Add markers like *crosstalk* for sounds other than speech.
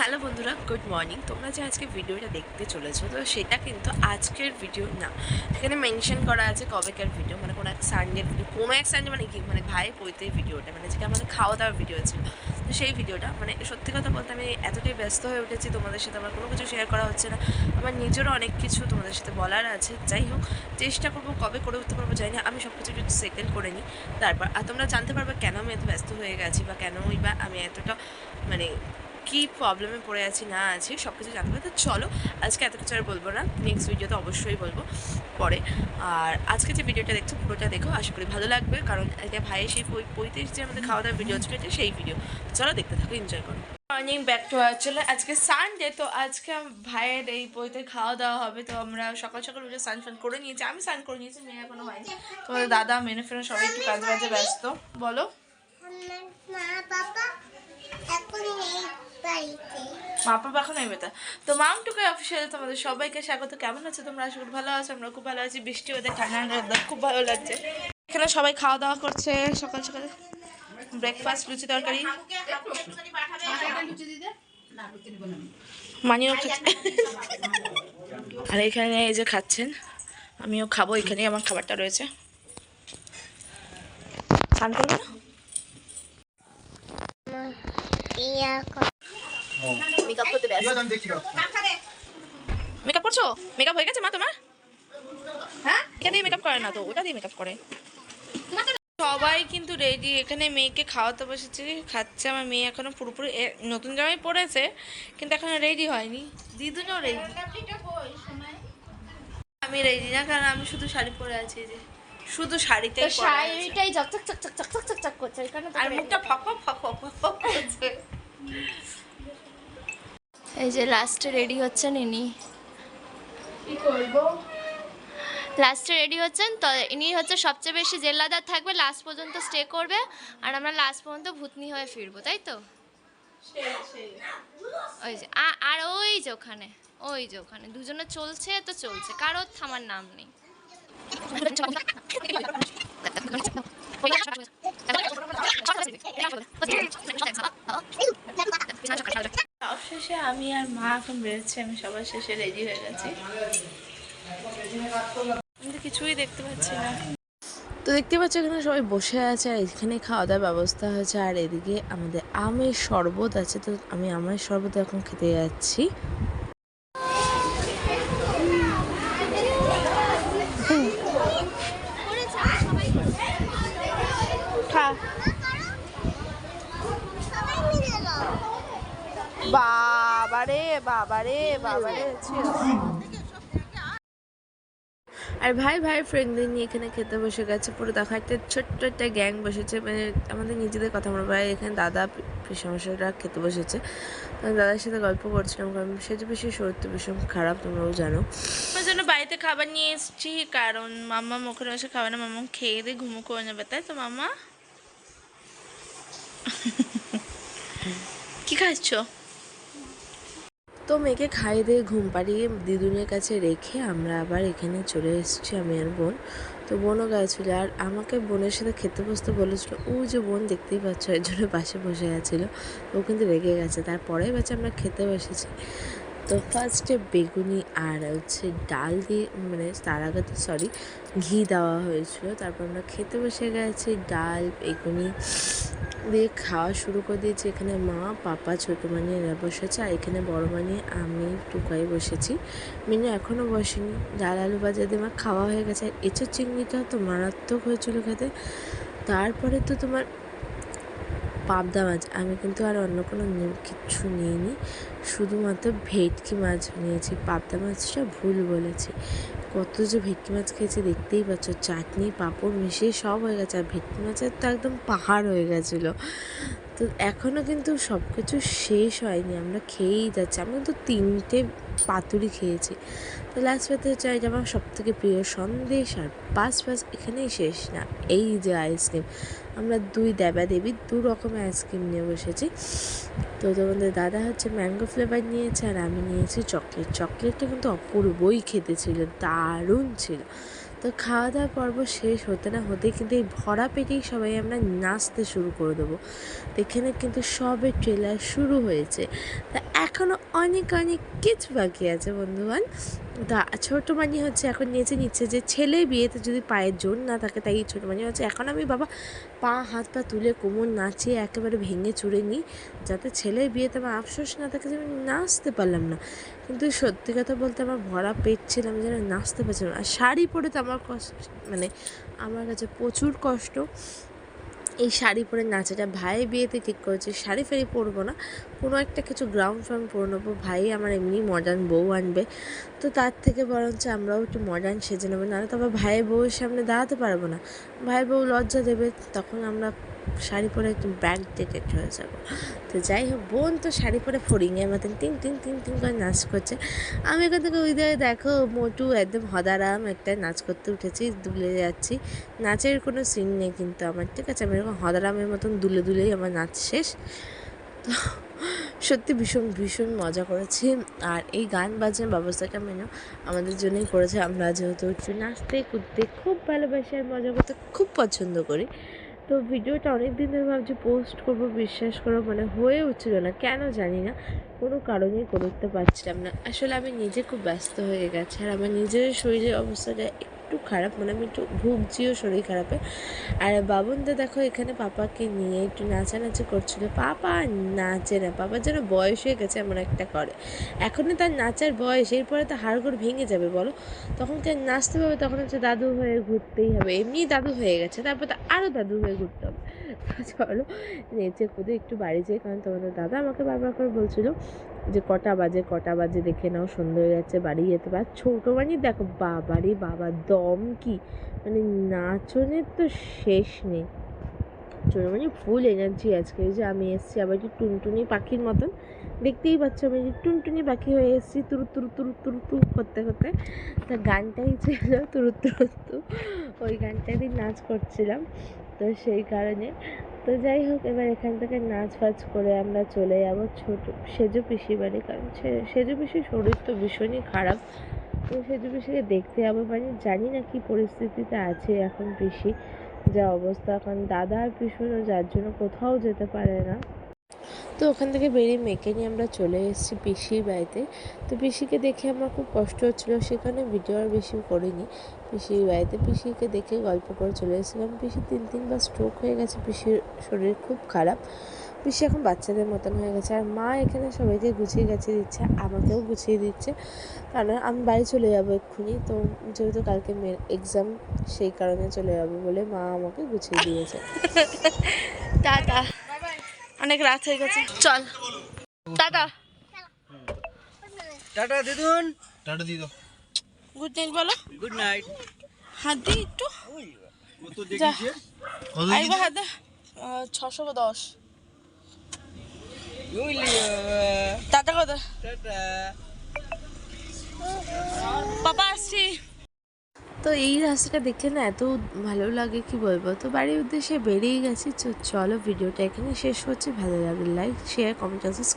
Hello বন্ধুরা, good morning. তোমরা যে আজকে ভিডিওটা দেখতে চলেছো, তো সেটা কিন্তু আজকের ভিডিও না। সেখানে মেনশন করা আছে কবেকার ভিডিও মানে কোনো এক সানডের ভিডিও, কোনো এক সানডে মানে কি মানে ভাই পৈতে ভিডিওটা মানে যেটা আমাদের খাওয়া দাওয়ার ভিডিও ছিল। তো সেই ভিডিওটা মানে সত্যি কথা বলতে আমি এতটাই ব্যস্ত হয়ে উঠেছি, তোমাদের সাথে আমার কোনো কিছু শেয়ার করা হচ্ছে না। আমার নিজেরও অনেক কিছু তোমাদের সাথে বলার আছে। যাই হোক, চেষ্টা করব, কবে করে উঠতে পারব জানি না, আমি সব কিছু একটু সেটেল করে নিই। তারপর, আর তোমরা জানতে পারবে কেন আমি এত ব্যস্ত হয়ে গেছি, বা কেনই বা আমি এতটা মানে কী প্রবলেমে পড়ে আছি, না আছি সব কিছু জানতে পারবে তো চলো, আজকে এত কিছু আর বলব না। নেক্সট ভিডিওতে অবশ্যই বলব পরে। আর আজকে যে ভিডিওটা দেখছ, পুরোটা দেখো। আশা করি ভালো লাগবে, কারণ এটা ভাইয়ের সেই পঁয়ত্রিশ যে আমাদের খাওয়া দাওয়ার ভিডিও ছিল এটা সেই ভিডিও চলো, দেখতে থাকো এনজয় করো। মর্নিং ব্যাক টু আর চলে আজকে সানডে তো আজকে ভাইয়ের এই বইতে খাওয়া দাওয়া হবে, তো আমরা সকাল সকাল উঠে স্নান ফান করে নিয়েছি। আমি স্নান করে নিয়েছি, মেয়ে এখনও হয়নি। তোমাদের দাদা, মেনে ফেনে সবাই একটু কাজ বাজে ব্যস্ত। বলো। মা, বাবা, এখন নেই বাড়িতে। মা বাবা এখন নেবে তা তো মামটুকে অফিসিয়ালে তোমাদের সবাইকে স্বাগত। কেমন আছো তোমরা? আশা করি ভালো আছো আমরা খুব ভালো আছি। বৃষ্টি ওদের ঠান্ডা খুব ভালো লাগছে। এখানে সবাই খাওয়া দাওয়া করছে সকাল সকাল ব্রেকফাস্ট লুচি তরকারি। মানিও আর এখানে এই যে খাচ্ছেন আমিও খাব এখানেই আমার খাবারটা রয়েছে। স্নান করবে না? কর- মেকআপ করতে ব্যস্ত। মেকআপ করছ? মেকআপ হয়ে গেছে মা তোমার? হ্যাঁ? এটা দিয়ে মেকআপ করে না তো ওটা দিয়ে মেকআপ করে। সবাই কিন্তু রেডি এখানে মেয়েকে খাওয়াতে বসেছি খাচ্ছে। আমার মেয়ে এখনও পুরোপুরি নতুন জামাই পড়েছে কিন্তু এখনও রেডি হয়নি। দিদুনও রেডি আমি রেডি না কারণ আমি শুধু শাড়ি পরে আছি যে। শুধু শাড়িতে শাড়িটাই চক চক চক চক চক চক চক করছে আর মুখটা ফক ফক ফক ফক ফক করছে। এই যে লাস্টে রেডি হচ্ছেন ইনি। কি করব? লাস্টে রেডি হচ্ছেন তো ইনি হচ্ছে সবচেয়ে বেশি জেল্লাদার থাকবে লাস্ট পর্যন্ত স্টে করবে আর আমরা লাস্ট পর্যন্ত ভূতনি হয়ে ফিরবো তাই তো? ওই যে আর ওই যে ওখানে ওই যে ওখানে দুজনে চলছে তো চলছে কারোর থামার নাম নেই *laughs* *laughs* অবশেষে আমি আর মা এখন বেরোচ্ছি আমি সবার শেষে রেডি হয়ে গেছি। আমি তো কিছুই দেখতে পাচ্ছি না। তো দেখতে পাচ্ছ এখানে সবাই বসে আছে আর এখানে খাওয়া দাওয়ার ব্যবস্থা হয়েছে আর এদিকে আমাদের আমের শরবত আছে। তো আমি আমের শরবত এখন খেতে যাচ্ছি। খা। বাবারে বাবারে বাবারে আর ভাই ভাই ফ্রেন্ডদের নিয়ে এখানে খেতে বসে গেছে। পুরো দেখো একটা ছোট্ট একটা গ্যাং বসেছে। মানে আমাদের নিজেদের কথা মনে ভাই এখানে দাদা পিসামশাইরা খেতে বসেছে। আমি দাদার সাথে গল্প করছিলাম। কারণ সে যে বেশি শরীর তো ভীষণ খারাপ তোমরাও জানো। আমার জন্য বাড়িতে খাবার নিয়ে এসেছি। কারণ মাম্মা মুখের বসে খাবে না। মামা খেয়ে দিয়ে ঘুমো করে নেবে তাই তো মামা? কি খাচ্ছ? তো মেয়েকে খাইয়ে দিয়ে ঘুম পাড়িয়ে দিদুনের কাছে রেখে আমরা আবার এখানে চলে এসেছি, আমি আর বোন। তো বোনও গেছিল আর আমাকে বোনের সাথে খেতে বসতে বলেছিলো, ও যে বোন দেখতেই পাচ্ছ এর জন্য পাশে বসে গেছিল ও কিন্তু রেগে গেছে। তারপরে বাচ্চা আমরা খেতে বসেছি। তো ফার্স্টে বেগুনি আর হচ্ছে ডাল দিয়ে মানে তার আগে তো সরি ঘি দেওয়া হয়েছিল। তারপর আমরা খেতে বসে গেছি, ডাল, বেগুনি দিয়ে খাওয়া শুরু করে দিয়েছি। এখানে মা, পাপা, ছোটো মানে এরা বসেছে। আর এখানে বড় মানিয়ে আমি টুকাই বসেছি। মিনু এখনও বসেনি। ডাল, আলু ভাজা দিয়ে আমার খাওয়া হয়ে গেছে। আর এঁচোর চিংড়িটা তো মারাত্মক হয়েছিল খেতে। তারপরে তো তোমার পাবদা মাছ। আমি কিন্তু আর অন্য কোনো কিচ্ছু নিইনি। শুধুমাত্র ভেটকি মাছ নিয়েছি। পাবদা মাছটা ভুল বলেছি। কত যে ভেটকি মাছ খেয়েছি দেখতেই পাচ্ছ। চাটনি, পাঁপড় মিশিয়ে সব হয়ে গেছে। আর ভেটকি মাছের তো একদম পাহাড় হয়ে গেছিল। তো এখনও কিন্তু সব কিছু শেষ হয়নি। আমরা খেয়েই যাচ্ছি। আমি কিন্তু তিনটে পাতুরি খেয়েছি। তো লাস্ট পেতে চাই আমার সব থেকে প্রিয় সন্দেশ আর পাস পাস এখানেই শেষ না। এই যে আইসক্রিম আমরা দুই দেবা দেবী, দু রকমের আইসক্রিম নিয়ে বসেছি। তো তোমাদের দাদা হচ্ছে ম্যাঙ্গো ফ্লেভার নিয়েছে আর আমি নিয়েছি চকলেট চকলেটটা কিন্তু অপূর্বই খেতে ছিল, দারুণ ছিল। তো খাওয়া দাওয়া পর্ব শেষ হতে না হতেই কিন্তু এই ভরা পেটেই সবাই আমরা নাচতে শুরু করে দেবো। তো এখানে কিন্তু সবে ট্রেলার শুরু হয়েছে। তা এখনও অনেক অনেক কিছু বাকি আছে বন্ধুবান তা ছোটো মানি হচ্ছে এখন নেচে নিচ্ছে যে ছেলে বিয়েতে যদি পায়ের জোর না থাকে তাই ছোটো মানি হচ্ছে এখন আমি বাবা পা, হাত, পা তুলে কোমর নাচিয়ে একেবারে ভেঙে চুড়ে নিই। যাতে ছেলের বিয়েতে আমার আফসোস না থাকে যে আমি নাচতে পারলাম না। কিন্তু সত্যি কথা বলতে আমার ভরা পেট ছিল, আমি যেন নাচতে পারছিলাম। আর শাড়ি পরে তো আমার কষ্ট মানে আমার কাছে প্রচুর কষ্ট। এই শাড়ি পরে নাচাটা, ভাই বিয়েতে ঠিক করেছে, শাড়ি ফাড়ি পরবো না। কোনো একটা কিছু গ্রাউন্ড ফ্রাউন্ড পরে নেব, ভাই আমার এমনি মডার্ন বউ আনবে। তো তার থেকে বরঞ্চ আমরাও একটু মডার্ন সেজে নেব। নাহলে তো আবার ভাইয়ের বউয়ের সামনে দাঁড়াতে পারব না। ভাই বউ লজ্জা দেবে, তখন আমরা শাড়ি পরে একটু ব্যাগ ডেটেড হয়ে যাব। তো যাই হোক, বোন তো শাড়ি পরে ফড়িংয়ের মতন টিং টিং টিং টিং করে নাচ করছে। আমি এখান থেকে ওই দিকে দেখো, মোটু একদম হদারাম একটা নাচ করতে উঠেছি, দুলে যাচ্ছি। নাচের কোনো সিন নেই কিন্তু আমার, ঠিক আছে? আমি এরকম হদারামের মতন দুলে দুলেই আমার নাচ শেষ। তো সত্যি ভীষণ ভীষণ মজা করেছি। আর এই গান বাজনার ব্যবস্থাটা মেনে আমাদের জন্যই করেছে। আমরা যেহেতু একটু নাচতে, কুদতে খুব ভালোবাসি আর মজা করতে খুব পছন্দ করি। তো ভিডিওটা অনেক দিন ধরে ভাবছি পোস্ট করব, বিশ্বাস করো মানে হয়ে উঠছিল না, কেন জানি না। কোনো কারণেই করে উঠতে পারছিলাম না। আসলে আমি নিজে খুব ব্যস্ত হয়ে গেছি আর আমার নিজের শরীরের অবস্থাটা একটু খারাপ মানে আমি একটু ভুগছিও শরীর খারাপে। আর বাবনদা দেখো, এখানে পাপাকে নিয়ে একটু নাচানাচি করছিল। পাপা নাচে না, পাপা যেন বয়স হয়ে গেছে এমন একটা করে। এখনই তার নাচার বয়স, এরপরে তো হাড়গোড় ভেঙে যাবে, বলো। তখন কে নাচতে পারবে, তখন হচ্ছে দাদু হয়ে ঘুরতেই হবে। এমনিই দাদু হয়ে গেছে, তারপর তো আরও দাদু হয়ে ঘুরতে হবে। তো চলো নেচে কুদে একটু বাড়ি যাই, কারণ তোমাদের দাদা আমাকে বারবার করে বলছিল যে কটা বাজে কটা বাজে দেখে নাও সন্ধ্যা হয়ে যাচ্ছে, বাড়ি যেতে পার। ছোটো মানে দেখো বাবারে বাবা, দম কি? মানে নাচনের তো শেষ নেই। ছোটো মানে ফুল এনার্জি আজকে। যে আমি এসেছি, আবার একটু টুনটুনি পাখির মতন। দেখতেই পাচ্ছ, আমি যে টুনটুনি পাখি হয়ে এসেছি, তুরু তুরু তুরু তুরু তু করতে করতে। তা গানটাই ছিল তুরু তুরু তু। ওই গানটারই নাচ করছিলাম। তো সেই কারণে তো যাই হোক, এবার এখান থেকে নাচ ফাচ করে আমরা চলে যাব ছোট সেজু পিসি বাড়ি। কারণ সেজো পিসির শরীর তো ভীষণই খারাপ। তো সেজু পিসিকে দেখতে যাব। মানে জানি না কি পরিস্থিতিতে আছে এখন পিসি, যা অবস্থা। এখন দাদা আর পিসুনও যার জন্য কোথাও যেতে পারে না। তো ওখান থেকে বেরিয়ে মেয়েকে নিয়ে আমরা চলে এসেছি পিসির বাড়িতে। তো পিসিকে দেখে আমার খুব কষ্ট হচ্ছিল সেখানে ভিডিও আর বেশি করিনি। পিসির বাড়িতে পিসিকে দেখে গল্প করে চলে এসেছিলাম। পিসি তিন তিনবার স্ট্রোক হয়ে গেছে, পিসির শরীর খুব খারাপ। পিসি এখন বাচ্চাদের মতন হয়ে গেছে। আর মা এখানে সবাইকে গুছিয়ে গেছে দিচ্ছে, আমাকেও গুছিয়ে দিচ্ছে। কারণ আমি বাড়ি চলে যাব এক্ষুনি, তো যেহেতু কালকে মেয়ের এক্সাম সেই কারণে চলে যাব বলে মা আমাকে গুছিয়ে দিয়েছে। *laughs* টাটা। অনেক রাত হয়ে গেছে। চল। টাটা। টাটা দিদুন। টাটা দিদ। গুড নাইট বলো। গুড নাইট হাত দি একটু। কত দেখিছে? আইবা হাত দে ছশো দশ। টাটা কত টাটা। পাপা আসছি। তো এই রাস্তাটা দেখে না এত ভালো লাগে, কি বলব? তো বাড়ির উদ্দেশ্যে বেরিয়ে গেছি। চলো ভিডিওটা এখানে শেষ হচ্ছে ভালো লাগে লাইক শেয়ার কমেন্ট